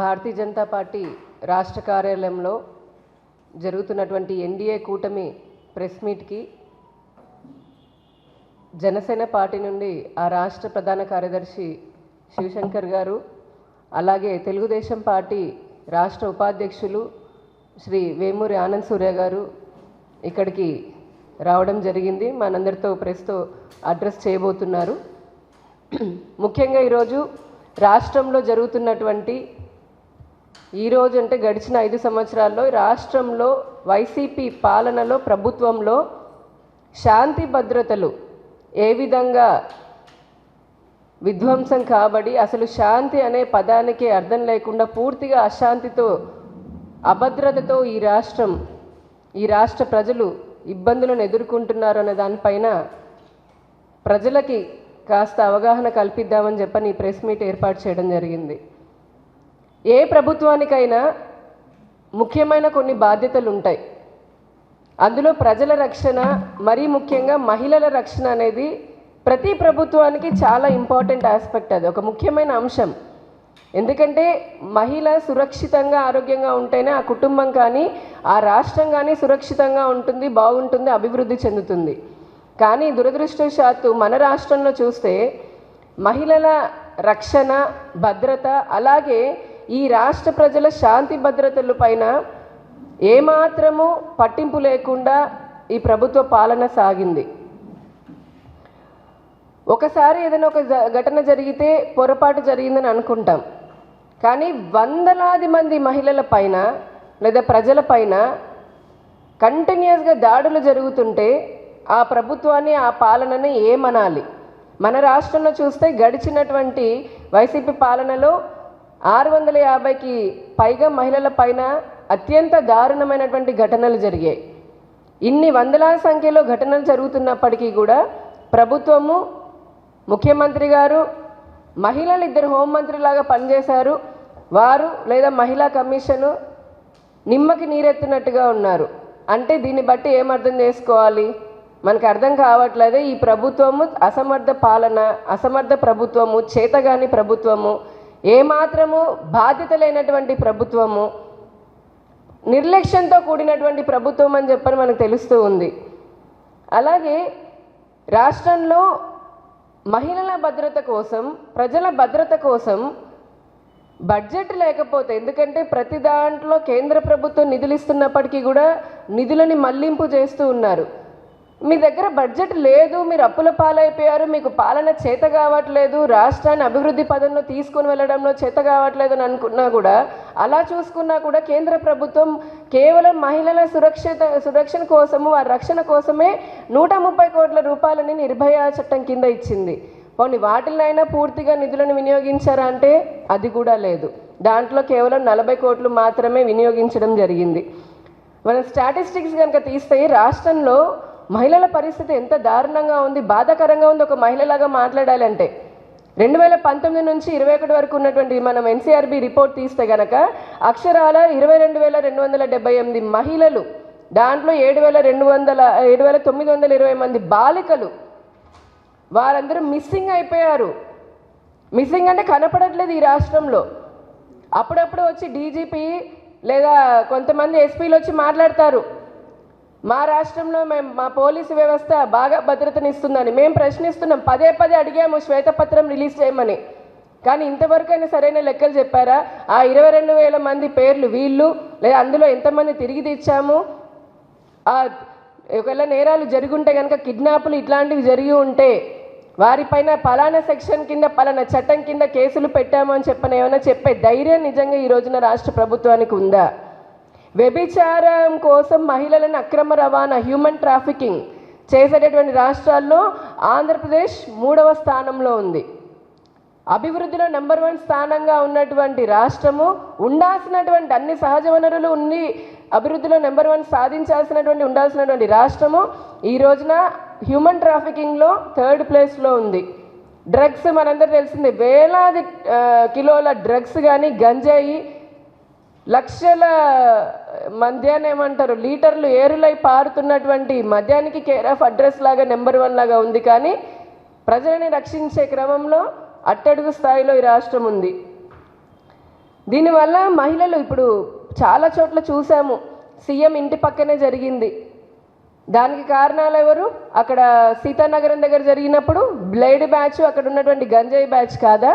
భారతీయ Janata party రాష్ట్ర కార్యాలయంలో జరుగుతున్నటువంటి ఎన్డీఏ కూటమి ప్రెస్ మీట్కి జనసేన పార్టీ నుండి ఆ రాష్ట్ర ప్రధాన కార్యదర్శి శివశంకర్ గారు అలాగే తెలుగుదేశం పార్టీ రాష్ట్ర ఉపాధ్యక్షులు శ్రీ వేమూరి ఆనంద్ సూర్య గారు ఇక్కడికి రావడం జరిగింది. మనందరితో ప్రెస్తో అడ్రస్ చేయబోతున్నారు. ముఖ్యంగా ఈరోజు రాష్ట్రంలో జరుగుతున్నటువంటి ఈరోజు అంటే గడిచిన ఐదు సంవత్సరాల్లో రాష్ట్రంలో వైసీపీ పాలనలో ప్రభుత్వంలో శాంతి భద్రతలు ఏ విధంగా విధ్వంసం కాబడి అసలు శాంతి అనే పదానికి అర్థం లేకుండా పూర్తిగా అశాంతితో అభద్రతతో ఈ రాష్ట్రం ఈ రాష్ట్ర ప్రజలు ఇబ్బందులను ఎదుర్కొంటున్నారు అనే దానిపైన ప్రజలకి కాస్త అవగాహన కల్పిద్దామని చెప్పని ఈ ప్రెస్ మీట్ ఏర్పాటు చేయడం జరిగింది. ఏ ప్రభుత్వానికైనా ముఖ్యమైన కొన్ని బాధ్యతలు ఉంటాయి అందులో ప్రజల రక్షణ మరీ ముఖ్యంగా మహిళల రక్షణ అనేది ప్రతి ప్రభుత్వానికి చాలా ఇంపార్టెంట్ ఆస్పెక్ట్ అది ఒక ముఖ్యమైన అంశం. ఎందుకంటే మహిళ సురక్షితంగా ఆరోగ్యంగా ఉంటేనే ఆ కుటుంబం కానీ ఆ రాష్ట్రం కానీ సురక్షితంగా ఉంటుంది బాగుంటుంది అభివృద్ధి చెందుతుంది. కానీ దురదృష్టవశాత్తు మన రాష్ట్రంలో చూస్తే మహిళల రక్షణ భద్రత అలాగే ఈ రాష్ట్ర ప్రజల శాంతి భద్రతల పైన ఏమాత్రము పట్టింపు లేకుండా ఈ ప్రభుత్వ పాలన సాగింది. ఒకసారి ఏదైనా ఒక ఘటన జరిగితే పొరపాటు జరిగిందని అనుకుంటాం. కానీ వందలాది మంది మహిళల పైన లేదా ప్రజల పైన కంటిన్యూస్గా దాడులు జరుగుతుంటే ఆ ప్రభుత్వాన్ని ఆ పాలనని ఏమనాలి? మన రాష్ట్రంలో చూస్తే గడిచినటువంటి వైసీపీ పాలనలో ఆరు వందల యాభైకి పైగా మహిళల పైన అత్యంత దారుణమైనటువంటి ఘటనలు జరిగాయి. ఇన్ని వందలాది సంఖ్యలో ఘటనలు జరుగుతున్నప్పటికీ కూడా ప్రభుత్వము ముఖ్యమంత్రి గారు మహిళలు ఇద్దరు హోంమంత్రిలాగా పనిచేశారు. వారు లేదా మహిళా కమిషను నిమ్మకి నీరెత్తినట్టుగా ఉన్నారు. అంటే దీన్ని బట్టి ఏమర్థం చేసుకోవాలి? మనకు అర్థం కావట్లేదే. ఈ ప్రభుత్వము అసమర్థ పాలన అసమర్థ ప్రభుత్వము చేతగాని ప్రభుత్వము ఏమాత్రము బాధ్యత లేనటువంటి ప్రభుత్వము నిర్లక్ష్యంతో కూడినటువంటి ప్రభుత్వం అని చెప్పని మనకు తెలుస్తూ ఉంది. అలాగే రాష్ట్రంలో మహిళల భద్రత కోసం ప్రజల భద్రత కోసం బడ్జెట్ లేకపోతే ఎందుకంటే ప్రతి దాంట్లో కేంద్ర ప్రభుత్వం నిధులు ఇస్తున్నప్పటికీ కూడా నిధులని మళ్ళింపు చేస్తూ ఉన్నారు. మీ దగ్గర బడ్జెట్ లేదు మీరు అప్పుల పాలైపోయారు మీకు పాలన చేత కావట్లేదు రాష్ట్రాన్ని అభివృద్ధి పదంలో తీసుకుని వెళ్ళడంలో చేత కావట్లేదు అని అనుకున్నా కూడా అలా చూసుకున్నా కూడా కేంద్ర ప్రభుత్వం కేవలం మహిళల సురక్షిత సురక్షణ కోసము వారి రక్షణ కోసమే నూట ముప్పై కోట్ల రూపాయలని నిర్భయ చట్టం కింద ఇచ్చింది. పోనీ వాటినైనా పూర్తిగా నిధులను వినియోగించారా అంటే అది కూడా లేదు. దాంట్లో కేవలం నలభై కోట్లు మాత్రమే వినియోగించడం జరిగింది. మనం స్టాటిస్టిక్స్ కనుక తీస్తే రాష్ట్రంలో మహిళల పరిస్థితి ఎంత దారుణంగా ఉంది బాధాకరంగా ఉంది ఒక మహిళలాగా మాట్లాడాలంటే. రెండు వేల పంతొమ్మిది నుంచి ఇరవై ఒకటి వరకు ఉన్నటువంటి మనం ఎన్సీఆర్బి రిపోర్ట్ తీస్తే గనక అక్షరాల ఇరవై రెండు వేల రెండు వందల డెబ్బై ఎనిమిది మహిళలు దాంట్లో ఏడు వేల రెండు వందల ఏడు వేల తొమ్మిది వందల ఇరవై మంది బాలికలు వారందరూ మిస్సింగ్ అయిపోయారు. మిస్సింగ్ అంటే కనపడట్లేదు ఈ రాష్ట్రంలో. అప్పుడప్పుడు వచ్చి డీజీపీ లేదా కొంతమంది ఎస్పీలు వచ్చి మాట్లాడతారు. మా రాష్ట్రంలో మేము మా పోలీసు వ్యవస్థ బాగా భద్రతనిస్తుందని. మేము ప్రశ్నిస్తున్నాం. పదే పదే అడిగాము శ్వేతపత్రం రిలీజ్ చేయమని. కానీ ఇంతవరకైనా సరైన లెక్కలు చెప్పారా? ఆ ఇరవై రెండు వేల మంది పేర్లు వీళ్ళు లేదా అందులో ఎంతమంది తిరిగి తెచ్చాము? ఆ ఒకవేళ నేరాలు జరుగుంటే కనుక కిడ్నాపులు ఇట్లాంటివి జరిగి ఉంటే వారిపైన పలానా సెక్షన్ కింద పలానా చట్టం కింద కేసులు పెట్టాము అని చెప్పని ఏమైనా చెప్పే ధైర్యం నిజంగా ఈ రోజున రాష్ట్ర ప్రభుత్వానికి ఉందా? వ్యభిచారం కోసం మహిళలను అక్రమ రవాణా హ్యూమన్ ట్రాఫికింగ్ చేసేటటువంటి రాష్ట్రాల్లో ఆంధ్రప్రదేశ్ మూడవ స్థానంలో ఉంది. అభివృద్ధిలో నెంబర్ వన్ స్థానంగా ఉన్నటువంటి రాష్ట్రము ఉండాల్సినటువంటి అన్ని సహజ వనరులు ఉండి అభివృద్ధిలో నెంబర్ వన్ సాధించాల్సినటువంటి ఉండాల్సినటువంటి రాష్ట్రము ఈ రోజున హ్యూమన్ ట్రాఫికింగ్లో థర్డ్ ప్లేస్లో ఉంది. డ్రగ్స్ మనందరూ తెలిసింది వేలాది కిలోల డ్రగ్స్ కానీ గంజాయి లక్షల మద్యాన్ని ఏమంటారు? లీటర్లు ఏరులై పారుతున్నటువంటి మద్యానికి కేర్ ఆఫ్ అడ్రస్ లాగా నెంబర్ వన్ లాగా ఉంది. కానీ ప్రజలని రక్షించే క్రమంలో అట్టడుగు స్థాయిలో ఈ రాష్ట్రం ఉంది. దీనివల్ల మహిళలు ఇప్పుడు చాలా చోట్ల చూసాము. సీఎం ఇంటి పక్కనే జరిగింది. దానికి కారణాలు ఎవరు? అక్కడ సీతానగరం దగ్గర జరిగినప్పుడు బ్లేడ్ బ్యాచ్ అక్కడ ఉన్నటువంటి గంజాయి బ్యాచ్ కాదా?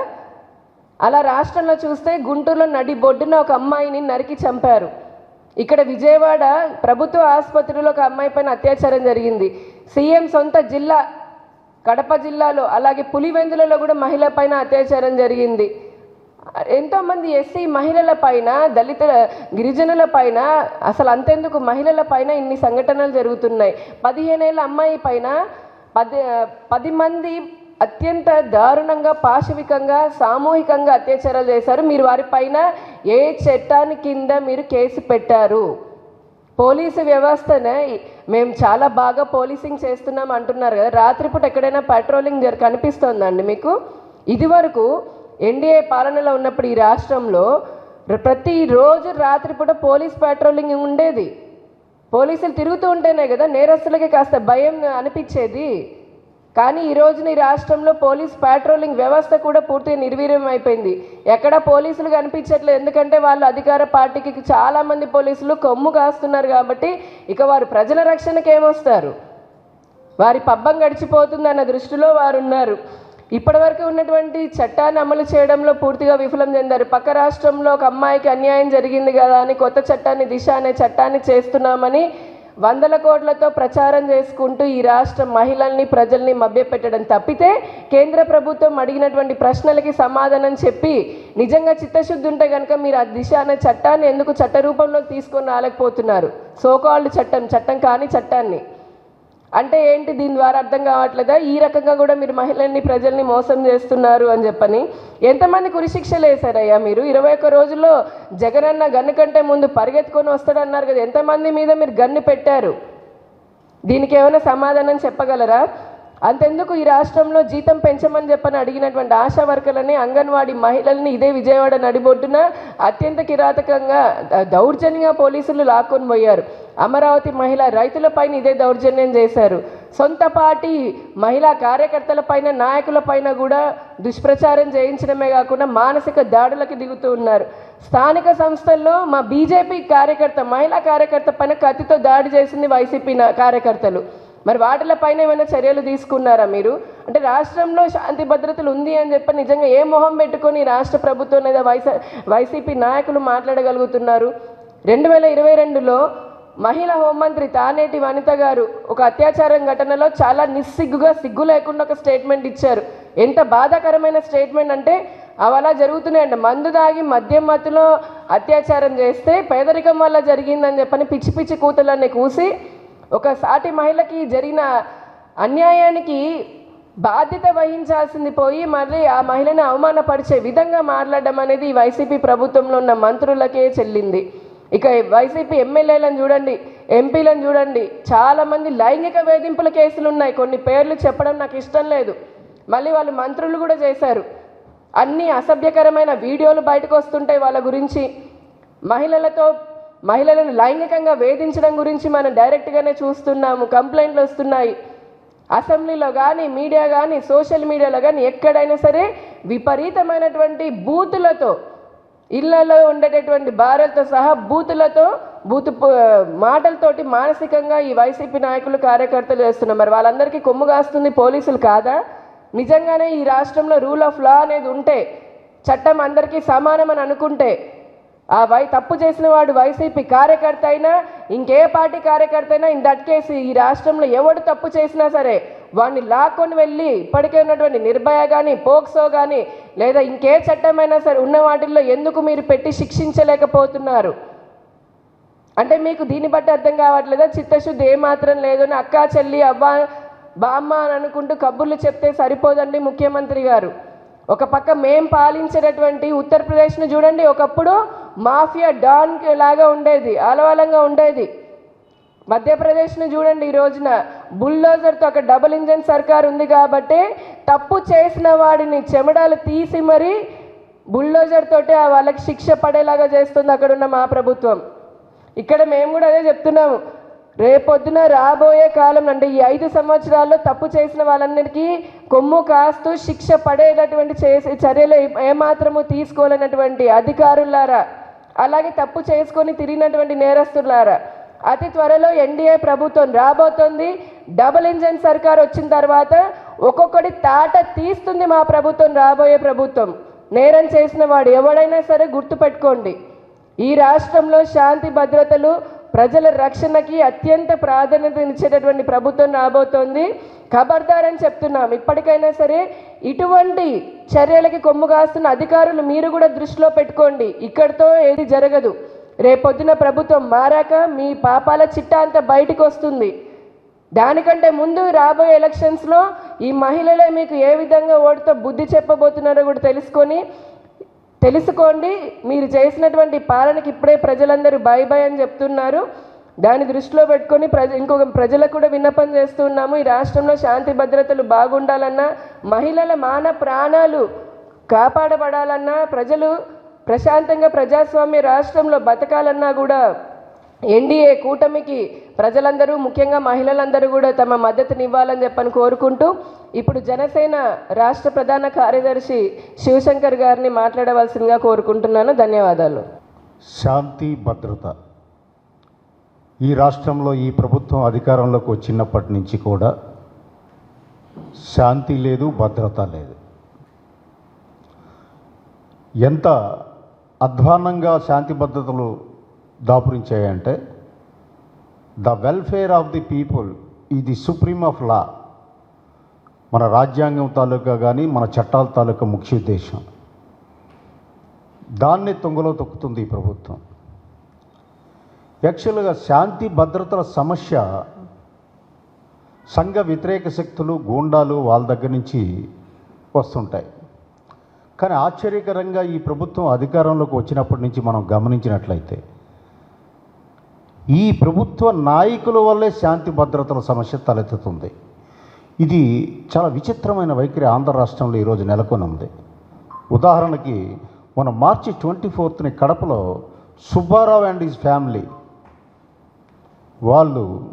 అలా రాష్ట్రంలో చూస్తే గుంటూరులో నడి బొడ్డున ఒక అమ్మాయిని నరికి చంపారు. ఇక్కడ విజయవాడ ప్రభుత్వ ఆసుపత్రిలో ఒక అమ్మాయి పైన అత్యాచారం జరిగింది. సీఎం సొంత జిల్లా కడప జిల్లాలో అలాగే పులివెందులలో కూడా మహిళ పైన అత్యాచారం జరిగింది. ఎంతోమంది ఎస్సీ మహిళల పైన దళిత గిరిజనుల పైన అసలు అంతెందుకు మహిళల పైన ఇన్ని సంఘటనలు జరుగుతున్నాయి. పదిహేనేళ్ళ అమ్మాయి పైన పది పది మంది అత్యంత దారుణంగా పాశవికంగా సామూహికంగా అత్యాచారాలు చేశారు. మీరు వారిపైన ఏ చట్టాన్ని కింద మీరు కేసు పెట్టారు? పోలీసు వ్యవస్థనే మేము చాలా బాగా పోలీసింగ్ చేస్తున్నాం అంటున్నారు కదా. రాత్రిపూట ఎక్కడైనా పెట్రోలింగ్ జరి కనిపిస్తోందండి మీకు? ఇదివరకు ఎన్డీఏ పాలనలో ఉన్నప్పుడు ఈ రాష్ట్రంలో ప్రతిరోజు రాత్రిపూట పోలీస్ పెట్రోలింగ్ ఉండేది. పోలీసులు తిరుగుతూ ఉంటేనే కదా నేరస్తులకి కాస్త భయం అనిపించేది. కానీ ఈ రోజున ఈ రాష్ట్రంలో పోలీస్ పాట్రోలింగ్ వ్యవస్థ కూడా పూర్తిగా నిర్వీర్యం అయిపోయింది ఎక్కడ పోలీసులు కనిపించట్లేదు. ఎందుకంటే వాళ్ళు అధికార పార్టీకి చాలామంది పోలీసులు కొమ్ము కాస్తున్నారు కాబట్టి ఇక వారు ప్రజల రక్షణకి ఏమొస్తారు? వారి పబ్బం గడిచిపోతుందన్న దృష్టిలో వారు ఉన్నారు ఇప్పటివరకు ఉన్నటువంటి చట్టాన్ని అమలు చేయడంలో పూర్తిగా విఫలం చెందారు. పక్క రాష్ట్రంలో ఒక అమ్మాయికి అన్యాయం జరిగింది కదా అని కొత్త చట్టాన్ని దిశ అనే చట్టాన్ని చేస్తున్నామని వందల కోట్లతో ప్రచారం చేసుకుంటూ ఈ రాష్ట్ర మహిళల్ని ప్రజల్ని మభ్యపెట్టడం తప్పితే కేంద్ర ప్రభుత్వం అడిగినటువంటి ప్రశ్నలకి సమాధానం చెప్పి నిజంగా చిత్తశుద్ధి ఉంటే కనుక మీరు ఆ దిశ అనే చట్టాన్ని ఎందుకు చట్ట రూపంలో తీసుకొని రాలేకపోతున్నారు? సోకాల్డ్ చట్టం చట్టం కాని చట్టాన్ని. అంటే ఏంటి దీని ద్వారా అర్థం కావట్లేదా? ఈ రకంగా కూడా మీరు మహిళల్ని ప్రజల్ని మోసం చేస్తున్నారు అని చెప్పని ఎంతమంది ఉరిశిక్షలు వేశారయ్యా మీరు? ఇరవై ఒక్క రోజుల్లో జగనన్న గన్ను కంటే ముందు పరిగెత్తుకొని వస్తాడన్నారు కదా ఎంతమంది మీద మీరు గన్ను పెట్టారు? దీనికి ఏమైనా సమాధానం చెప్పగలరా? అంతెందుకు ఈ రాష్ట్రంలో జీతం పెంచమని చెప్పని అడిగినటువంటి ఆశా వర్కర్లని అంగన్వాడీ మహిళల్ని ఇదే విజయవాడ నడిబొడ్డున అత్యంత కిరాతకంగా దౌర్జన్యంగా పోలీసులు లాక్కొని పోయారు. అమరావతి మహిళ రైతులపైన ఇదే దౌర్జన్యం చేశారు. సొంత పార్టీ మహిళా కార్యకర్తల పైన నాయకుల పైన కూడా దుష్ప్రచారం చేయించడమే కాకుండా మానసిక దాడులకు దిగుతూ ఉన్నారు. స్థానిక సంస్థల్లో మా బీజేపీ కార్యకర్త మహిళా కార్యకర్త పైన కత్తితో దాడి చేసింది వైసీపీ కార్యకర్తలు. మరి వాటిలపైన ఏమైనా చర్యలు తీసుకున్నారా మీరు? అంటే రాష్ట్రంలో శాంతి భద్రతలు ఉంది అని చెప్పి నిజంగా ఏ మొహం పెట్టుకొని రాష్ట్ర ప్రభుత్వం లేదా వైసీ వైసీపీ నాయకులు మాట్లాడగలుగుతున్నారు? రెండు వేల ఇరవై రెండులో మహిళా హోంమంత్రి తానేటి వనిత గారు ఒక అత్యాచారం ఘటనలో చాలా నిస్సిగ్గుగా సిగ్గు లేకుండా ఒక స్టేట్మెంట్ ఇచ్చారు. ఎంత బాధాకరమైన స్టేట్మెంట్ అంటే అవి అలా జరుగుతున్నాయండి మందు దాగి మద్యం మత్తులో అత్యాచారం చేస్తే పేదరికం వల్ల జరిగిందని చెప్పని పిచ్చి పిచ్చి కూతలన్నీ కూసి ఒక సాటి మహిళకి జరిగిన అన్యాయానికి బాధ్యత వహించాల్సింది పోయి మళ్ళీ ఆ మహిళని అవమానపరిచే విధంగా మాట్లాడడం అనేది వైసీపీ ప్రభుత్వంలో ఉన్న మంత్రులకే చెల్లింది. ఇక వైసీపీ ఎమ్మెల్యేలను చూడండి ఎంపీలను చూడండి చాలామంది లైంగిక వేధింపుల కేసులు ఉన్నాయి. కొన్ని పేర్లు చెప్పడం నాకు ఇష్టం లేదు. మళ్ళీ వాళ్ళు మంత్రులు కూడా చేశారు. అన్ని అసభ్యకరమైన వీడియోలు బయటకు వస్తుంటాయి వాళ్ళ గురించి. మహిళలతో మహిళలను లైంగికంగా వేధించడం గురించి మనం డైరెక్ట్గానే చూస్తున్నాము. కంప్లైంట్లు వస్తున్నాయి. అసెంబ్లీలో కానీ మీడియా కానీ సోషల్ మీడియాలో కానీ ఎక్కడైనా సరే విపరీతమైనటువంటి బూతులతో ఇళ్ళలో ఉండేటటువంటి భార్యలతో సహా బూతులతో బూతు మాటలతోటి మానసికంగా ఈ వైసీపీ నాయకులు కార్యకర్తలు చేస్తున్నారు. మరి వాళ్ళందరికీ కొమ్ము కాస్తుంది పోలీసులు కాదా? నిజంగానే ఈ రాష్ట్రంలో రూల్ ఆఫ్ లా అనేది ఉంటే చట్టం అందరికీ సమానం అని అనుకుంటే ఆ వై తప్పు చేసిన వాడు వైసీపీ కార్యకర్త అయినా ఇంకే పార్టీ కార్యకర్త అయినా ఇన్ దట్ కేసు ఈ రాష్ట్రంలో ఎవడు తప్పు చేసినా సరే వాడిని లాక్కొని వెళ్ళి ఇప్పటికే ఉన్నటువంటి నిర్భయ కానీ పోక్సో కానీ లేదా ఇంకే చట్టమైనా సరే ఉన్న వాటిల్లో ఎందుకు మీరు పెట్టి శిక్షించలేకపోతున్నారు? అంటే మీకు దీన్ని బట్టి అర్థం కావట్లేదా? చిత్తశుద్ధి ఏమాత్రం లేదు అని అక్కా చెల్లి అవ్వ బామ్మ అని అనుకుంటూ కబుర్లు చెప్తే సరిపోదండి ముఖ్యమంత్రి గారు. ఒక పక్క మేం పాలించేటటువంటి ఉత్తరప్రదేశ్ను చూడండి ఒకప్పుడు మాఫియా డాన్కి లాగా ఉండేది ఆలవాలంగా ఉండేది. మధ్యప్రదేశ్ను చూడండి ఈ రోజున. బుల్డోజర్తో ఒక డబుల్ ఇంజన్ సర్కార్ ఉంది కాబట్టి తప్పు చేసిన వాడిని చెమడాలు తీసి మరీ బుల్డోజర్ తోటే ఆ వాళ్ళకి శిక్ష పడేలాగా చేస్తుంది అక్కడ ఉన్న మా ప్రభుత్వం. ఇక్కడ మేము కూడా అదే చెప్తున్నాము. రేపొద్దున రాబోయే కాలం అంటే ఈ ఐదు సంవత్సరాల్లో తప్పు చేసిన వాళ్ళందరికీ కొమ్ము కాస్తూ శిక్ష పడేటటువంటి చేసే చర్యలు ఏమాత్రము తీసుకోలేనటువంటి అధికారులారా. అలాగే తప్పు చేసుకొని తిరిగినటువంటి నేరస్తులారా అతి త్వరలో ఎన్డీఏ ప్రభుత్వం రాబోతోంది. డబుల్ ఇంజన్ సర్కార్ వచ్చిన తర్వాత ఒక్కొక్కటి తాట తీస్తుంది మా ప్రభుత్వం రాబోయే ప్రభుత్వం. నేరం చేసిన వాడు ఎవడైనా సరే గుర్తుపెట్టుకోండి. ఈ రాష్ట్రంలో శాంతి భద్రతలు ప్రజల రక్షణకి అత్యంత ప్రాధాన్యత ఇచ్చేటటువంటి ప్రభుత్వం రాబోతోంది. ఖబర్దార్ అని చెప్తున్నాం. ఇప్పటికైనా సరే ఇటువంటి చర్యలకి కొమ్ము కాస్తున్న అధికారులు మీరు కూడా దృష్టిలో పెట్టుకోండి. ఇక్కడితో ఏది జరగదు. రేపొద్దున ప్రభుత్వం మారాక మీ పాపాల చిట్టా అంతా బయటికి వస్తుంది. దానికంటే ముందు రాబోయే ఎలక్షన్స్లో ఈ మహిళలే మీకు ఏ విధంగా ఓటుతో బుద్ధి చెప్పబోతున్నారో కూడా తెలుసుకొని తెలుసుకోండి మీరు చేసినటువంటి పాలనకి ఇప్పుడే ప్రజలందరూ బాయ్ బాయ్ అని చెప్తున్నారు. దాన్ని దృష్టిలో పెట్టుకొని ప్రజ ఇంకొక ప్రజలకు కూడా విన్నపం చేస్తున్నాము ఈ రాష్ట్రంలో శాంతి భద్రతలు బాగుండాలన్నా మహిళల మాన ప్రాణాలు కాపాడబడాలన్నా ప్రజలు ప్రశాంతంగా ప్రజాస్వామ్య రాష్ట్రంలో బతకాలన్నా కూడా ఎన్డీఏ కూటమికి ప్రజలందరూ ముఖ్యంగా మహిళలందరూ కూడా తమ మద్దతునివ్వాలని చెప్పని కోరుకుంటూ ఇప్పుడు జనసేన రాష్ట్ర ప్రధాన కార్యదర్శి శివశంకర్ గారిని మాట్లాడవలసిందిగా కోరుకుంటున్నాను. ధన్యవాదాలు. శాంతి భద్రత. ఈ రాష్ట్రంలో ఈ ప్రభుత్వం అధికారంలోకి వచ్చినప్పటి నుంచి కూడా శాంతి లేదు భద్రత లేదు. ఎంత అధ్వాన్నంగా శాంతి భద్రతలు దాపురించాయంటే the welfare of the people ఇది సుప్రీం ఆఫ్ లా మన రాజ్యాంగం తాలూకా కానీ మన చట్టాల తాలూకా ముఖ్య ఉద్దేశం. దాన్ని తొంగలో తొక్కుతుంది ఈ ప్రభుత్వం. యాక్చువల్గా శాంతి భద్రతల సమస్య సంఘ వ్యతిరేక శక్తులు గూండాలు వాళ్ళ దగ్గర నుంచి వస్తుంటాయి. కానీ ఆశ్చర్యకరంగా ఈ ప్రభుత్వం అధికారంలోకి వచ్చినప్పటి నుంచి మనం గమనించినట్లయితే ఈ ప్రభుత్వ నాయకుల వల్లే శాంతి భద్రతల సమస్య తలెత్తుతుంది. ఇది చాలా విచిత్రమైన వైఖరి ఆంధ్ర రాష్ట్రంలో ఈరోజు నెలకొని ఉంది. ఉదాహరణకి మన మార్చి ట్వంటీ ఫోర్త్ని కడపలో సుబ్బారావు అండ్ హిజ్ ఫ్యామిలీ వాళ్ళు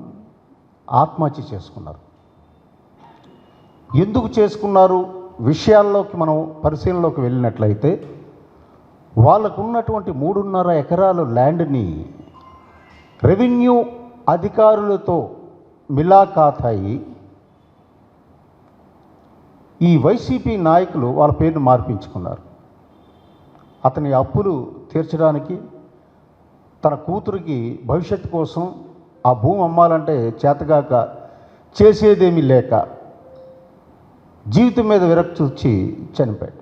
ఆత్మహత్య చేసుకున్నారు. ఎందుకు చేసుకున్నారు? విషయాల్లోకి మనం పరిశీలనలోకి వెళ్ళినట్లయితే వాళ్ళకున్నటువంటి మూడున్నర ఎకరాలు ల్యాండ్ని రెవెన్యూ అధికారులతో మిలాఖాత్ అయి ఈ వైసీపీ నాయకులు వాళ్ళ పేరును మార్పించుకున్నారు. అతని అప్పులు తీర్చడానికి తన కూతురికి భవిష్యత్తు కోసం ఆ భూమి అమ్మాలంటే చేతగాక చేసేదేమీ లేక జీవితం మీద విరక్తి వచ్చి చనిపోయాడు.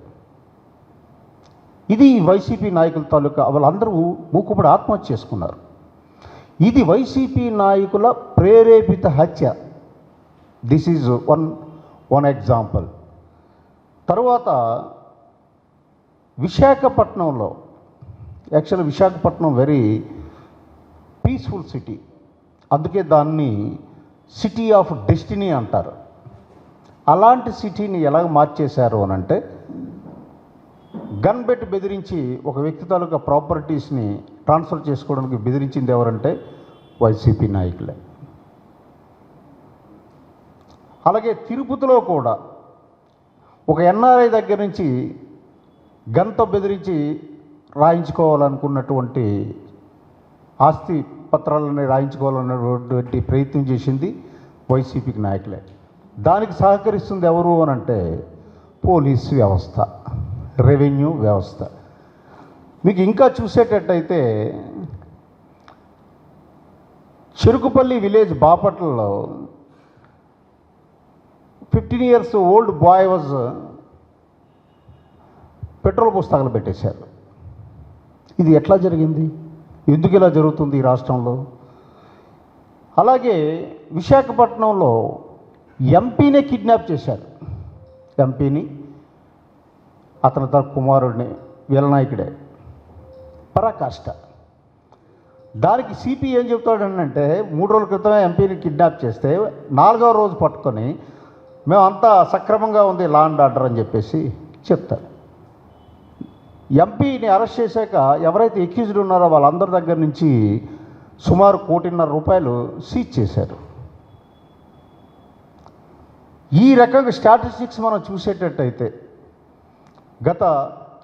ఇది వైసీపీ నాయకుల తాలూకా వాళ్ళందరూ మూకుపడి ఆత్మహత్య చేసుకున్నారు. ఇది వైసీపీ నాయకుల ప్రేరేపిత హత్య. This is one one example తర్వాత విశాఖపట్నంలో actual Visakhapatnam very peaceful city అందుకే దాన్ని సిటీ ఆఫ్ డెస్టినీ అంటారు. అలాంటి సిటీని ఎలా మార్చేశారు అని అంటే గన్ పెట్టి బెదిరించి ఒక వ్యక్తి తాలూకా ప్రాపర్టీస్ని ట్రాన్స్ఫర్ చేసుకోవడానికి బెదిరించింది ఎవరంటే వైసీపీ నాయకులే. అలాగే తిరుపతిలో కూడా ఒక ఎన్ఆర్ఐ దగ్గర నుంచి గన్తో బెదిరించి రాయించుకోవాలనుకున్నటువంటి ఆస్తి పత్రాలని రాయించుకోవాలన్నటువంటి ప్రయత్నం చేసింది వైసీపీకి నాయకులే. దానికి సహకరిస్తుంది ఎవరు అని అంటే పోలీస్ వ్యవస్థ. రెవెన్యూ వ్యవస్థ. మీకు ఇంకా చూసేటట్టయితే చెరుకుపల్లి విలేజ్ బాపట్లలో fifteen years old boy was petrol పుస్తకాలు పెట్టేశారు. ఇది ఎట్లా జరిగింది? ఎందుకు ఇలా జరుగుతుంది ఈ రాష్ట్రంలో? అలాగే విశాఖపట్నంలో ఎంపీనే కిడ్నాప్ చేశారు. ఎంపీని అతని తన కుమారుడిని వీలనాయకుడే పరాకాష్ట. దానికి సిపి ఏం చెప్తాడంటే మూడు రోజుల క్రితమే ఎంపీని కిడ్నాప్ చేస్తే నాలుగవ రోజు పట్టుకొని మేమంతా సక్రమంగా ఉంది లా అండ్ ఆర్డర్ అని చెప్పేసి చెప్తారు. ఎంపీని అరెస్ట్ చేశాక ఎవరైతే ఎక్యూజ్డ్ ఉన్నారో వాళ్ళందరి దగ్గర నుంచి సుమారు కోటిన్నర రూపాయలు సీజ్ చేశారు. ఈ రకంగా స్టాటిస్టిక్స్ మనం చూసేటట్టయితే గత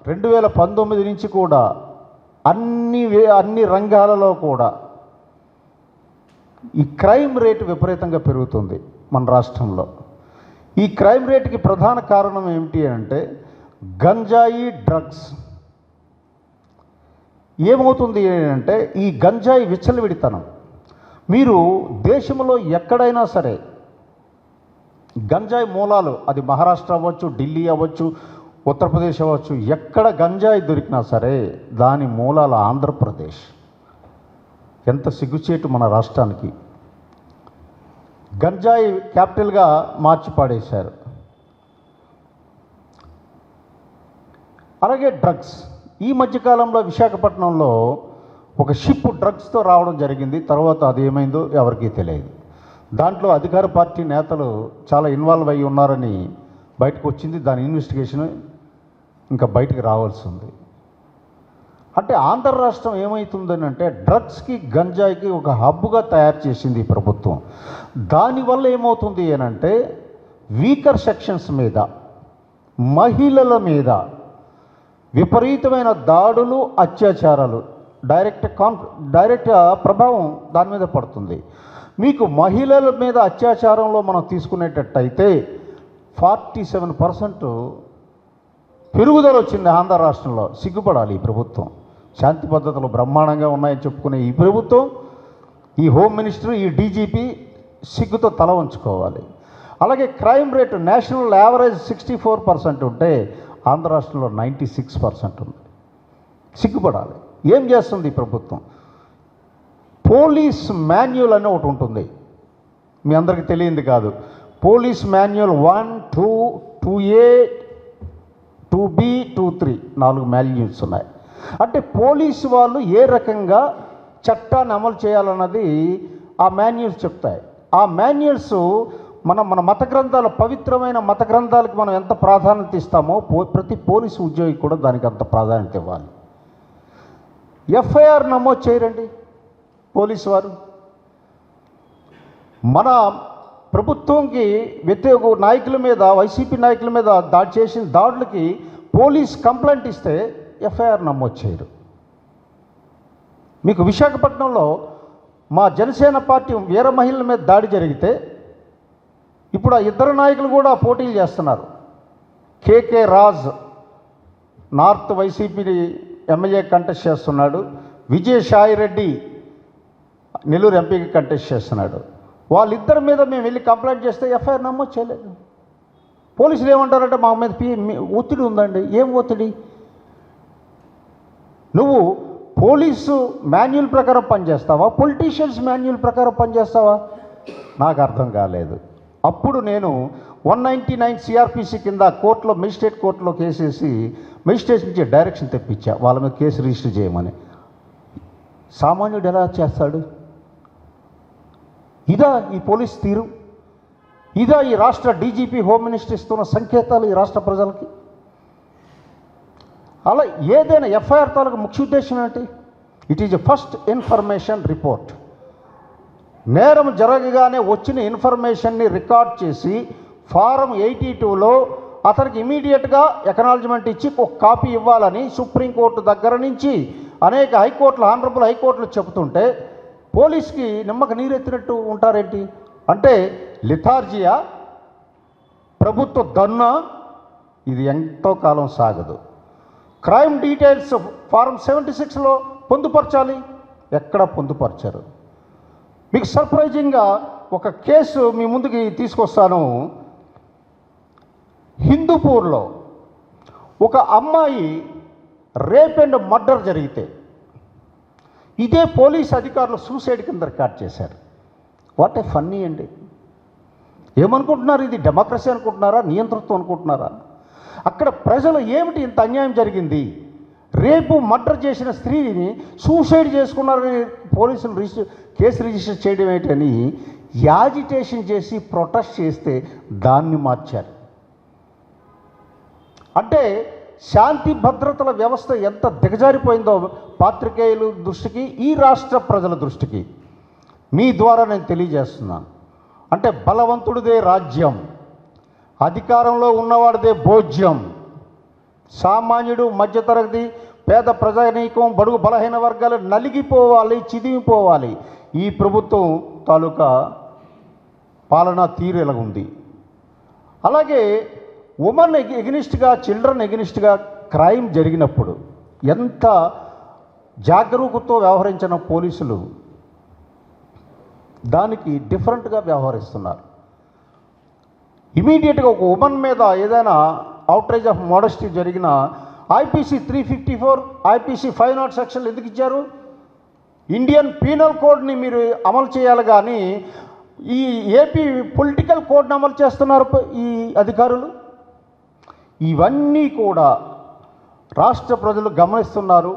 రెండు వేల పంతొమ్మిది నుంచి కూడా అన్ని వే- అన్ని రంగాలలో కూడా ఈ క్రైమ్ రేటు విపరీతంగా పెరుగుతుంది మన రాష్ట్రంలో. ఈ క్రైమ్ రేటుకి ప్రధాన కారణం ఏమిటి అంటే గంజాయి డ్రగ్స్. ఏమవుతుంది అంటే ఈ గంజాయి విచ్చలవిడితనం. మీరు దేశంలో ఎక్కడైనా సరే గంజాయి మూలాలు అది మహారాష్ట్ర అవ్వచ్చు ఢిల్లీ అవ్వచ్చు ఉత్తరప్రదేశ్ అవ్వచ్చు ఎక్కడ గంజాయి దొరికినా సరే దాని మూలాలు ఆంధ్రప్రదేశ్. ఎంత సిగ్గుచేటు మన రాష్ట్రానికి. గంజాయి క్యాపిటల్గా మార్చి పాడేశారు అలాగే డ్రగ్స్. ఈ మధ్యకాలంలో విశాఖపట్నంలో ఒక షిప్ డ్రగ్స్తో రావడం జరిగింది. తర్వాత అది ఏమైందో ఎవరికీ తెలియదు. దాంట్లో అధికార పార్టీ నేతలు చాలా ఇన్వాల్వ్ అయ్యి ఉన్నారని బయటకు వచ్చింది. దాని ఇన్వెస్టిగేషన్ ఇంకా బయటికి రావాల్సి ఉంది. అంటే ఆంధ్ర రాష్ట్రం ఏమవుతుందని అంటే డ్రగ్స్కి గంజాయికి ఒక హబ్బుగా తయారు చేసింది ఈ ప్రభుత్వం. దానివల్ల ఏమవుతుంది అనంటే వీకర్ సెక్షన్స్ మీద మహిళల మీద విపరీతమైన దాడులు అత్యాచారాలు డైరెక్ట్ కాన్ డైరెక్ట్ ప్రభావం దాని మీద పడుతుంది. మీకు మహిళల మీద అత్యాచారంలో మనం తీసుకునేటట్టయితే ఫార్టీ సెవెన్ పర్సెంట్ పెరుగుదల వచ్చింది ఆంధ్ర రాష్ట్రంలో. సిగ్గుపడాలి ఈ ప్రభుత్వం. శాంతి పద్ధతులు బ్రహ్మాండంగా ఉన్నాయని చెప్పుకునే ఈ ప్రభుత్వం ఈ హోమ్ మినిస్టర్ ఈ డీజీపీ సిగ్గుతో తల ఉంచుకోవాలి అలాగే crime rate national average sixty four percent ఉంటే ఆంధ్ర రాష్ట్రంలో నైంటీ సిక్స్ పర్సెంట్ ఉంది. సిగ్గుపడాలి. ఏం చేస్తుంది ఈ ప్రభుత్వం? పోలీస్ మాన్యువల్ అని ఒకటి ఉంటుంది. మీ అందరికీ తెలియంది కాదు. Police manual one two two A two B two three నాలుగు మాల్యూస్ ఉన్నాయి. అంటే పోలీసు వాళ్ళు ఏ రకంగా చట్టాన్ని అమలు చేయాలన్నది ఆ మాన్యువల్స్ చెప్తాయి. ఆ మాన్యువల్స్ మన మన మత గ్రంథాలు పవిత్రమైన మత గ్రంథాలకు మనం ఎంత ప్రాధాన్యత ఇస్తామో పో ప్రతి పోలీసు ఉద్యోగి కూడా దానికి అంత ప్రాధాన్యత ఇవ్వాలి. ఎఫ్ఐఆర్ నమోదు చేయరండి పోలీసు వారు. మన ప్రభుత్వంకి వ్యతిరేక నాయకుల మీద వైసీపీ నాయకుల మీద దాడి చేసిన దాడులకి పోలీస్ కంప్లైంట్ ఇస్తే ఎఫ్ఐఆర్ నమోదు చేయరు. మీకు విశాఖపట్నంలో మా జనసేన పార్టీ వీర మహిళల మీద దాడి జరిగితే ఇప్పుడు ఆ ఇద్దరు నాయకులు కూడా పోటీలు చేస్తున్నారు. KK Raj north YCP MLA contest చేస్తున్నాడు. విజయసాయి రెడ్డి నెల్లూరు ఎంపీకి కంటెస్ట్ చేస్తున్నాడు. వాళ్ళిద్దరి మీద మేము వెళ్ళి కంప్లైంట్ చేస్తే ఎఫ్ఐఆర్ నమోదు చేయలేదు. పోలీసులు ఏమంటారంటే మా మీద పి ఒత్తిడి ఉందండి. ఏం ఒత్తిడి? నువ్వు పోలీసు మాన్యువల్ ప్రకారం పనిచేస్తావా? పొలిటీషియన్స్ మాన్యువల్ ప్రకారం పనిచేస్తావా? నాకు అర్థం కాలేదు. అప్పుడు నేను వన్ నైంటీ నైన్ సిఆర్పిసి కింద కోర్టులో మెజిస్ట్రేట్ కోర్టులో కేసేసి మెజిస్ట్రేట్ నుంచి డైరెక్షన్ తెప్పించా. వాళ్ళ మీద కేసు రిజిస్టర్ చేయమని. సామాన్యుడు ఎలా చేస్తాడు? ఇదా ఈ పోలీస్ తీరు. ఇదా ఈ రాష్ట్ర డీజీపీ హోమ్ మినిస్టర్ ఇస్తున్న సంకేతాలు ఈ రాష్ట్ర ప్రజలకి. అలా ఏదైనా ఎఫ్ఐఆర్ తాలూకు ముఖ్య ఉద్దేశం ఏంటి it is first information report నేరం జరగగానే వచ్చిన ఇన్ఫర్మేషన్ని రికార్డ్ చేసి ఫారం ఎయిటీ టూలో అతనికి ఇమీడియట్గా ఎకనాలజ్మెంట్ ఇచ్చి ఒక కాపీ ఇవ్వాలని సుప్రీంకోర్టు దగ్గర నుంచి అనేక హైకోర్టులు ఆనరబుల్ హైకోర్టులు చెబుతుంటే పోలీస్కి నిమ్మక నీరెత్తినట్టు ఉంటారేంటి? అంటే లిథార్జియా ప్రభుత్వ దన్న ఇది ఎంతో కాలం సాగదు. క్రైమ్ డీటెయిల్స్ ఫారం సెవెంటీ సిక్స్లో పొందుపరచాలి. ఎక్కడ పొందుపరచరు? మీకు సర్ప్రైజింగ్గా ఒక కేసు మీ ముందుకి తీసుకొస్తాను. హిందూపూర్లో ఒక అమ్మాయి రేప్ అండ్ మర్డర్ జరిగితే ఇదే పోలీస్ అధికారులు సూసైడ్ కింద రికార్డ్ చేశారు. వాట్ ఏ ఫన్నీ అండి ఏమనుకుంటున్నారు? ఇది డెమోక్రసీ అనుకుంటున్నారా? నియంతృత్వం అనుకుంటున్నారా? అక్కడ ప్రజలు ఏమిటి ఇంత అన్యాయం జరిగింది? రేపు మర్డర్ చేసిన స్త్రీని సూసైడ్ చేసుకున్నారని పోలీసులు రిజిస్టర్ కేసు రిజిస్టర్ చేయడం ఏంటని యాజిటేషన్ చేసి ప్రొటెస్ట్ చేస్తే దాన్ని మార్చారు. అంటే శాంతి భద్రతల వ్యవస్థ ఎంత దిగజారిపోయిందో పాత్రికేయుల దృష్టికి ఈ రాష్ట్ర ప్రజల దృష్టికి. మీ ద్వారా నేను తెలియజేస్తున్నాను. అంటే బలవంతుడిదే రాజ్యం అధికారంలో ఉన్నవాడిదే భోజ్యం. సామాన్యుడు మధ్యతరగతి పేద ప్రజానీకం బడుగు బలహీన వర్గాలు నలిగిపోవాలి చిదిమిపోవాలి. ఈ ప్రభుత్వం తాలూకా పాలనా తీరు ఎలాగుంది? అలాగే ఉమెన్ ఎగ్నిస్ట్గా చిల్డ్రన్ ఎగ్నిస్ట్గా క్రైమ్ జరిగినప్పుడు ఎంత జాగరూకతో వ్యవహరించిన పోలీసులు దానికి డిఫరెంట్గా వ్యవహరిస్తున్నారు. ఇమీడియట్గా ఒక ఉమెన్ మీద ఏదైనా అవుట్రేజ్ ఆఫ్ మోడస్టీ జరిగిన IPC three fifty four IPC five not సెక్షన్లు ఎందుకు ఇచ్చారు? ఇండియన్ పీనల్ కోడ్ని మీరు అమలు చేయాలి కానీ ఈ ఏపీ పొలిటికల్ కోడ్ని అమలు చేస్తున్నారు ఈ అధికారులు? ఇవన్నీ కూడా రాష్ట్ర ప్రజలు గమనిస్తున్నారు.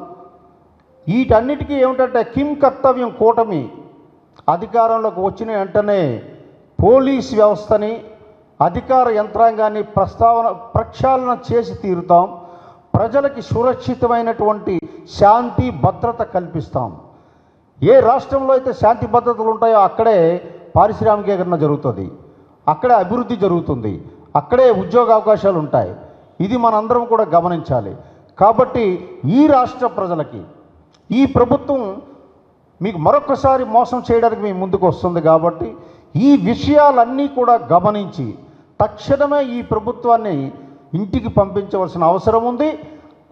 వీటన్నిటికీ ఏమిటంటే కిమ్ కర్తవ్యం కూటమి అధికారంలోకి వచ్చిన వెంటనే పోలీస్ వ్యవస్థని అధికార యంత్రాంగాన్ని ప్రస్తావన ప్రక్షాళన చేసి తీరుతాం. ప్రజలకి సురక్షితమైనటువంటి శాంతి భద్రత కల్పిస్తాం. ఏ రాష్ట్రంలో అయితే శాంతి భద్రతలు ఉంటాయో అక్కడే పారిశ్రామికీకరణ జరుగుతుంది. అక్కడే అభివృద్ధి జరుగుతుంది. అక్కడే ఉద్యోగ అవకాశాలు ఉంటాయి. ఇది మనందరం కూడా గమనించాలి. కాబట్టి ఈ రాష్ట్ర ప్రజలకి ఈ ప్రభుత్వం మీకు మరొకసారి మోసం చేయడానికి మీ ముందుకు వస్తుంది కాబట్టి ఈ విషయాలన్నీ కూడా గమనించి తక్షణమే ఈ ప్రభుత్వాన్ని ఇంటికి పంపించవలసిన అవసరం ఉంది.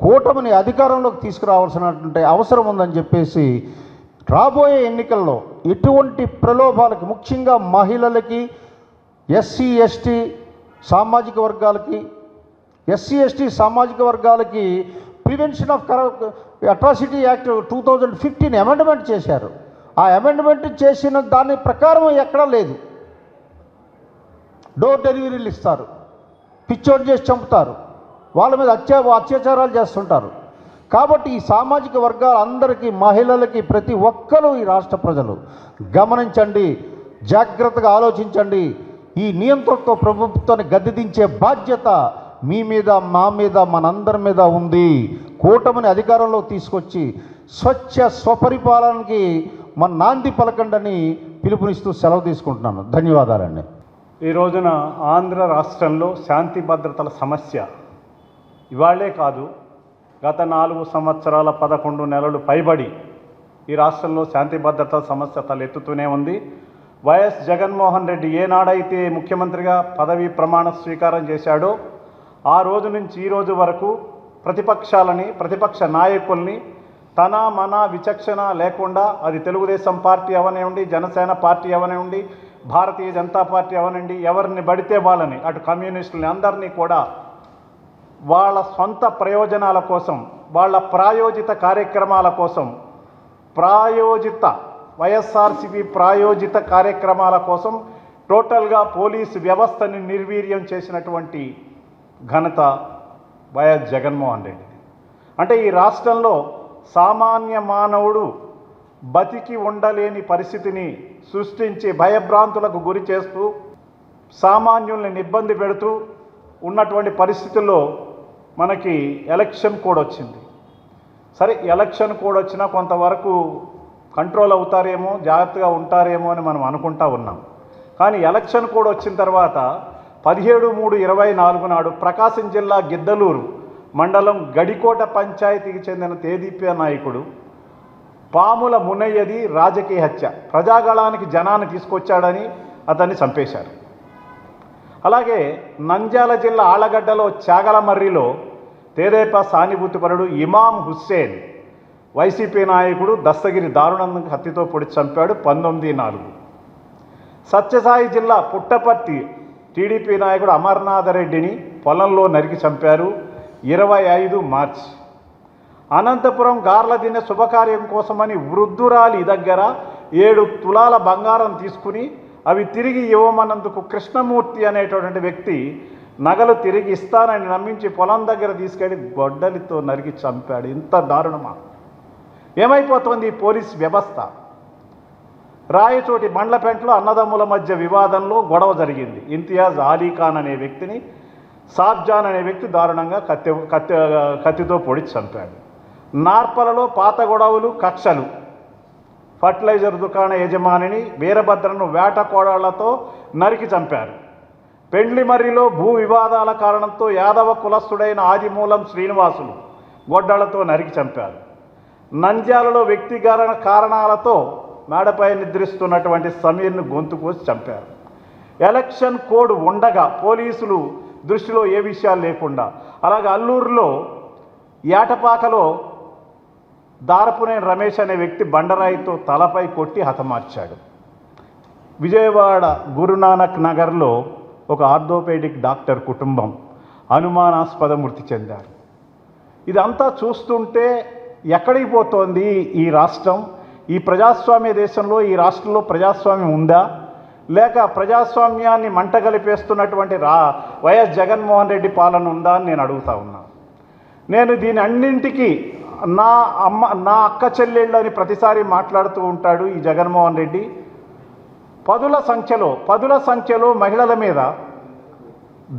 కూటమిని అధికారంలోకి తీసుకురావాల్సినటువంటి అవసరం ఉందని చెప్పేసి రాబోయే ఎన్నికల్లో ఎటువంటి ప్రలోభాలకి ముఖ్యంగా మహిళలకి ఎస్సీ ఎస్టీ సామాజిక వర్గాలకి ఎస్సీ ఎస్టీ సామాజిక వర్గాలకి ప్రివెన్షన్ ఆఫ్ కర atrocity act two thousand fifteen amendment చేశారు. ఆ అమెండ్మెంట్ చేసిన దాని ప్రకారం ఎక్కడా లేదు. డోర్ డెలివరీలు ఇస్తారు. పిచ్చోడ్ చేసి చంపుతారు. వాళ్ళ మీద అత్యా అత్యాచారాలు చేస్తుంటారు. కాబట్టి ఈ సామాజిక వర్గాలందరికీ మహిళలకి ప్రతి ఒక్కరూ ఈ రాష్ట్ర ప్రజలు గమనించండి జాగ్రత్తగా ఆలోచించండి. ఈ నియంత్రణతో ప్రభుత్వాన్ని గద్దెదించే బాధ్యత మీ మీద మా మీద మనందరి మీద ఉంది. కూటమిని అధికారంలో తీసుకొచ్చి స్వచ్ఛ స్వపరిపాలనకి మన నాంది పలకండని పిలుపునిస్తూ సెలవు తీసుకుంటున్నాను. ధన్యవాదాలండి. ఈ రోజున ఆంధ్ర రాష్ట్రంలో శాంతి భద్రతల సమస్య ఇవాళ్ళే కాదు గత నాలుగు సంవత్సరాల పదకొండు నెలలు పైబడి ఈ రాష్ట్రంలో శాంతి భద్రతల సమస్య తలెత్తుతూనే ఉంది. వైఎస్ జగన్మోహన్ రెడ్డి ఏనాడైతే ముఖ్యమంత్రిగా పదవి ప్రమాణ స్వీకారం చేశాడో ఆ రోజు నుంచి ఈ రోజు వరకు ప్రతిపక్షాలని ప్రతిపక్ష నాయకుల్ని తన మన విచక్షణ లేకుండా అది తెలుగుదేశం పార్టీ అవనివ్వండి జనసేన పార్టీ అవనివ్వండి భారతీయ జనతా పార్టీ అవనండి ఎవరిని పడితే వాళ్ళని అటు కమ్యూనిస్టులని అందరినీ కూడా వాళ్ళ సొంత ప్రయోజనాల కోసం వాళ్ళ ప్రాయోజిత కార్యక్రమాల కోసం ప్రాయోజిత వైఎస్ఆర్సిపి ప్రాయోజిత కార్యక్రమాల కోసం టోటల్గా పోలీసు వ్యవస్థని నిర్వీర్యం చేసినటువంటి ఘనత వైఎస్ జగన్మోహన్ రెడ్డి. అంటే ఈ రాష్ట్రంలో సామాన్య మానవుడు బతికి ఉండలేని పరిస్థితిని సృష్టించి భయభ్రాంతులకు గురి చేస్తూ సామాన్యుల్ని ఇబ్బంది పెడుతూ ఉన్నటువంటి పరిస్థితుల్లో మనకి ఎలక్షన్ కోడ్ వచ్చింది. సరే ఎలక్షన్ కోడ్ వచ్చినా కొంతవరకు కంట్రోల్ అవుతారేమో జాగ్రత్తగా ఉంటారేమో అని మనం అనుకుంటా ఉన్నాం. కానీ ఎలక్షన్ కోడ్ వచ్చిన తర్వాత పదిహేడు మూడు ఇరవై నాలుగు నాడు ప్రకాశం జిల్లా గిద్దలూరు మండలం గడికోట పంచాయతీకి చెందిన తేదీప్య నాయకుడు పాముల మునయ్యది రాజకీయ హత్య. ప్రజాగళానికి జనాన్ని తీసుకొచ్చాడని అతన్ని చంపేశారు. అలాగే నంద్యాల జిల్లా ఆళ్ళగడ్డలో చాగలమర్రిలో తేదేపా సానుభూతిపరుడు ఇమాం హుస్సేన్ వైసీపీ నాయకుడు దస్తగిరి దారుణంగా హత్యతో పొడి చంపాడు పంతొమ్మిది నాలుగు. సత్యసాయి జిల్లా పుట్టపర్తి టీడీపీ నాయకుడు అమర్నాథ రెడ్డిని పొలంలో నరికి చంపారు ఇరవై ఐదు మార్చి. అనంతపురం గార్ల దిన శుభకార్యం కోసమని వృద్ధురాలి దగ్గర ఏడు తులాల బంగారం తీసుకుని అవి తిరిగి ఇవ్వమన్నందుకు కృష్ణమూర్తి అనేటటువంటి వ్యక్తి నగలు తిరిగి ఇస్తానని నమ్మించి పొలం దగ్గర తీసుకెళ్ళి గొడ్డలితో నరికి చంపాడు. ఇంత దారుణమా? ఏమైపోతుంది ఈ పోలీస్ వ్యవస్థ? రాయచోటి బండ్లపెంటలో అన్నదమ్ముల మధ్య వివాదంలో గొడవ జరిగింది. ఇంతియాజ్ అలీ ఖాన్ అనే వ్యక్తిని సాబ్జాన్ అనే వ్యక్తి దారుణంగా కత్తి కత్తి కత్తితో పొడిచి చంపాడు. నార్పలలో పాత గొడవలు కక్షలు. ఫర్టిలైజర్ దుకాణ యజమానిని వీరభద్రను వేట కోడళ్ళతో నరికి చంపారు. పెండ్లిమర్రిలో భూ వివాదాల కారణంతో యాదవ కులస్థుడైన ఆదిమూలం శ్రీనివాసులు గొడ్డలతో నరికి చంపారు. నంద్యాలలో వ్యక్తిగత కారణాలతో మేడపై నిద్రిస్తున్నటువంటి సమీర్ను గొంతు కోసి చంపారు. ఎలక్షన్ కోడ్ ఉండగా పోలీసులు దృష్టిలో ఏ విషయాలు లేకుండా అలాగే అల్లూరులో ఏటపాకలో దారపునేని రమేష్ అనే వ్యక్తి బండరాయితో తలపై కొట్టి హతమార్చాడు. విజయవాడ గురునానక్ నగర్లో ఒక ఆర్థోపేడిక్ డాక్టర్ కుటుంబం అనుమానాస్పద మృతి చెందారు. ఇదంతా చూస్తుంటే ఎక్కడికి పోతోంది ఈ రాష్ట్రం? ఈ ప్రజాస్వామ్య దేశంలో ఈ రాష్ట్రంలో ప్రజాస్వామ్యం ఉందా? లేక ప్రజాస్వామ్యాన్ని మంటగలిపేస్తున్నటువంటి రా వైఎస్ జగన్మోహన్ రెడ్డి పాలన ఉందా అని నేను అడుగుతా ఉన్నా. నేను దీని అన్నింటికి నా అమ్మ నా అక్క చెల్లెళ్ళు అని ప్రతిసారి మాట్లాడుతూ ఉంటాడు ఈ జగన్మోహన్ రెడ్డి. పదుల సంఖ్యలో పదుల సంఖ్యలో మహిళల మీద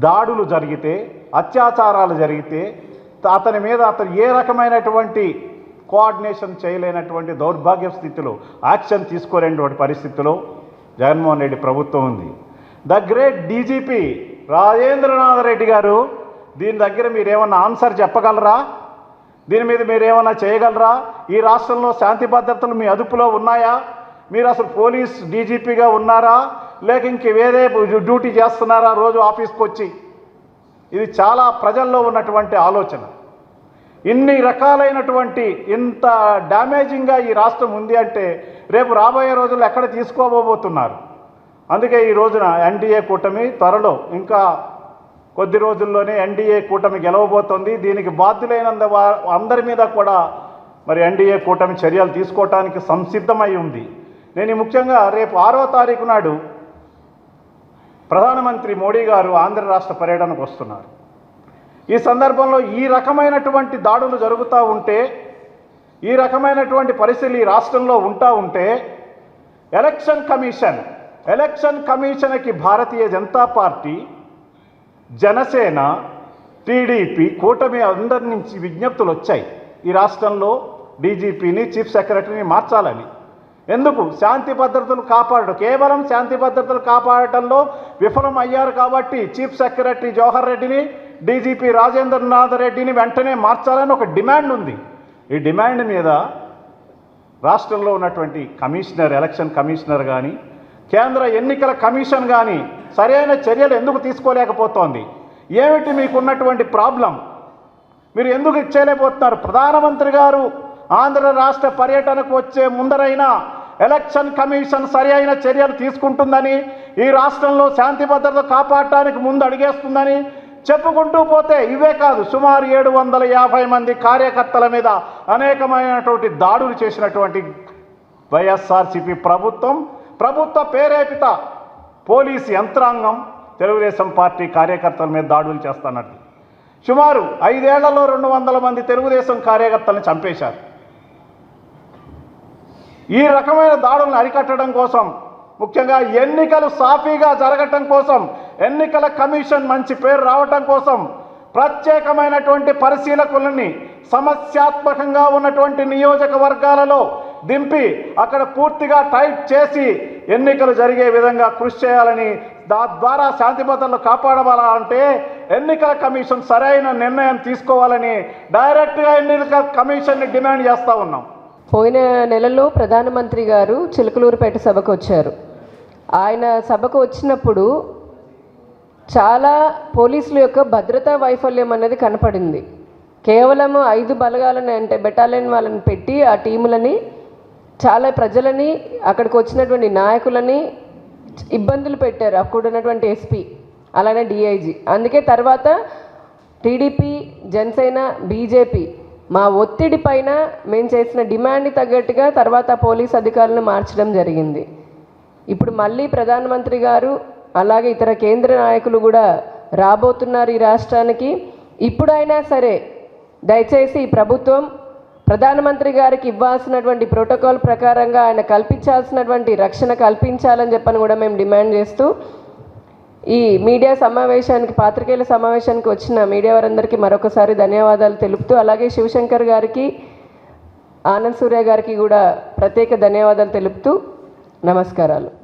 దాడులు జరిగితే అత్యాచారాలు జరిగితే అతని మీద అతను ఏ రకమైనటువంటి కోఆర్డినేషన్ చేయలేనటువంటి దౌర్భాగ్య స్థితిలో యాక్షన్ తీసుకోలేనటువంటి పరిస్థితిలో జగన్మోహన్ రెడ్డి ప్రభుత్వం ఉంది. The great DGP Rajendranath Reddy garu దీని దగ్గర మీరేమన్నా ఆన్సర్ చెప్పగలరా? దీని మీద మీరు ఏమైనా చేయగలరా? ఈ రాష్ట్రంలో శాంతి భద్రతలు మీ అదుపులో ఉన్నాయా? మీరు అసలు పోలీస్ డీజీపీగా ఉన్నారా? లేక ఇంక వేరే డ్యూటీ చేస్తున్నారా రోజు ఆఫీస్కి వచ్చి? ఇది చాలా ప్రజల్లో ఉన్నటువంటి ఆలోచన. ఇన్ని రకాలైనటువంటి ఇంత డ్యామేజింగ్గా ఈ రాష్ట్రం ఉంది అంటే రేపు రాబోయే రోజుల్లో ఎక్కడ తీసుకోబోతున్నారు? అందుకే ఈ రోజున ఎన్డీఏ కూటమి త్వరలో ఇంకా కొద్ది రోజుల్లోనే ఎన్డీఏ కూటమి గెలవబోతోంది. దీనికి బాధ్యులైనంద అందరి మీద కూడా మరి ఎన్డీఏ కూటమి చర్యలు తీసుకోవటానికి సంసిద్ధమై ఉంది. నేను ముఖ్యంగా రేపు ఆరో తారీఖు నాడు ప్రధానమంత్రి మోడీ గారు ఆంధ్ర రాష్ట్ర పర్యటనకు వస్తున్నారు. ఈ సందర్భంలో ఈ రకమైనటువంటి దాడులు జరుగుతూ ఉంటే ఈ రకమైనటువంటి పరిస్థితులు ఈ రాష్ట్రంలో ఉంటా ఉంటే ఎలక్షన్ కమిషన్ ఎలక్షన్ కమిషన్కి భారతీయ జనతా పార్టీ జనసేన టీడీపీ కూటమి అందరి నుంచి విజ్ఞప్తులు వచ్చాయి. ఈ రాష్ట్రంలో డీజీపీని చీఫ్ సెక్రటరీని మార్చాలని. ఎందుకు? శాంతి భద్రతలు కాపాడడం కేవలం శాంతి భద్రతలు కాపాడటంలో విఫలం అయ్యారు కాబట్టి చీఫ్ సెక్రటరీ జవహర్ రెడ్డిని డీజీపీ రాజేంద్రనాథ్ రెడ్డిని వెంటనే మార్చాలని ఒక డిమాండ్ ఉంది. ఈ డిమాండ్ మీద రాష్ట్రంలో ఉన్నటువంటి కమిషనర్ ఎలక్షన్ కమిషనర్ కానీ కేంద్ర ఎన్నికల కమిషన్ కానీ సరైన చర్యలు ఎందుకు తీసుకోలేకపోతోంది? ఏమిటి మీకున్నటువంటి ప్రాబ్లం? మీరు ఎందుకు ఇచ్చేయలేకపోతున్నారు ప్రధానమంత్రి గారు ఆంధ్ర రాష్ట్ర పర్యటనకు వచ్చే ముందరైనా ఎలక్షన్ కమిషన్ సరి అయిన చర్యలు తీసుకుంటుందని ఈ రాష్ట్రంలో శాంతి భద్రత కాపాడటానికి ముందు అడిగేస్తుందని చెప్పుకుంటూ పోతే ఇవే కాదు సుమారు ఏడు వందల యాభై మంది కార్యకర్తల మీద అనేకమైనటువంటి దాడులు చేసినటువంటి వైఎస్ఆర్సిపి ప్రభుత్వం ప్రభుత్వ ప్రేరేపిత పోలీసు యంత్రాంగం తెలుగుదేశం పార్టీ కార్యకర్తల మీద దాడులు చేస్తున్నట్టు. సుమారు ఐదేళ్ళలో రెండు వందల మంది తెలుగుదేశం కార్యకర్తలను చంపేశారు. ఈ రకమైన దాడులను అరికట్టడం కోసం ముఖ్యంగా ఎన్నికలు సాఫీగా జరగటం కోసం ఎన్నికల కమిషన్ మంచి పేరు రావటం కోసం ప్రత్యేకమైనటువంటి పరిశీలకులని సమస్యాత్మకంగా ఉన్నటువంటి నియోజకవర్గాలలో దింపి అక్కడ పూర్తిగా టైట్ చేసి ఎన్నికలు జరిగే విధంగా కృషి చేయాలని దా ద్వారా శాంతి భద్రతలు కాపాడవాలంటే ఎన్నికల కమిషన్ సరైన నిర్ణయం తీసుకోవాలని డైరెక్ట్గా ఎన్నికల కమిషన్ని డిమాండ్ చేస్తూ ఉన్నాం. పోయిన నెలలో ప్రధానమంత్రి గారు చిలకలూరుపేట సభకు వచ్చారు. ఆయన సభకు వచ్చినప్పుడు చాలా పోలీసుల యొక్క భద్రతా వైఫల్యం అనేది కనపడింది. కేవలం ఐదు బలగాలని అంటే బెటాలియన్ వాళ్ళని పెట్టి ఆ టీములని చాలా ప్రజలని అక్కడికి వచ్చినటువంటి నాయకులని ఇబ్బందులు పెట్టారు. అక్కడున్నటువంటి ఎస్పీ అలానే డిఐజీ. అందుకే తర్వాత టీడీపీ జనసేన బీజేపీ మా ఒత్తిడి పైన మేము చేసిన డిమాండ్ తగ్గట్టుగా తర్వాత పోలీస్ అధికారులను మార్చడం జరిగింది. ఇప్పుడు మళ్ళీ ప్రధానమంత్రి గారు అలాగే ఇతర కేంద్ర నాయకులు కూడా రాబోతున్నారు ఈ రాష్ట్రానికి. ఇప్పుడైనా సరే దయచేసి ఈ ప్రభుత్వం ప్రధానమంత్రి గారికి ఇవ్వాల్సినటువంటి ప్రోటోకాల్ ప్రకారంగా ఆయన కల్పించాల్సినటువంటి రక్షణ కల్పించాలని చెప్పని కూడా మేము డిమాండ్ చేస్తూ ఈ మీడియా సమావేశానికి పాత్రికేయుల సమావేశానికి వచ్చిన మీడియా వారందరికీ మరొకసారి ధన్యవాదాలు తెలుపుతూ అలాగే శివశంకర్ గారికి ఆనంద్ సూర్య గారికి కూడా ప్రత్యేక ధన్యవాదాలు తెలుపుతూ నమస్కారాలు.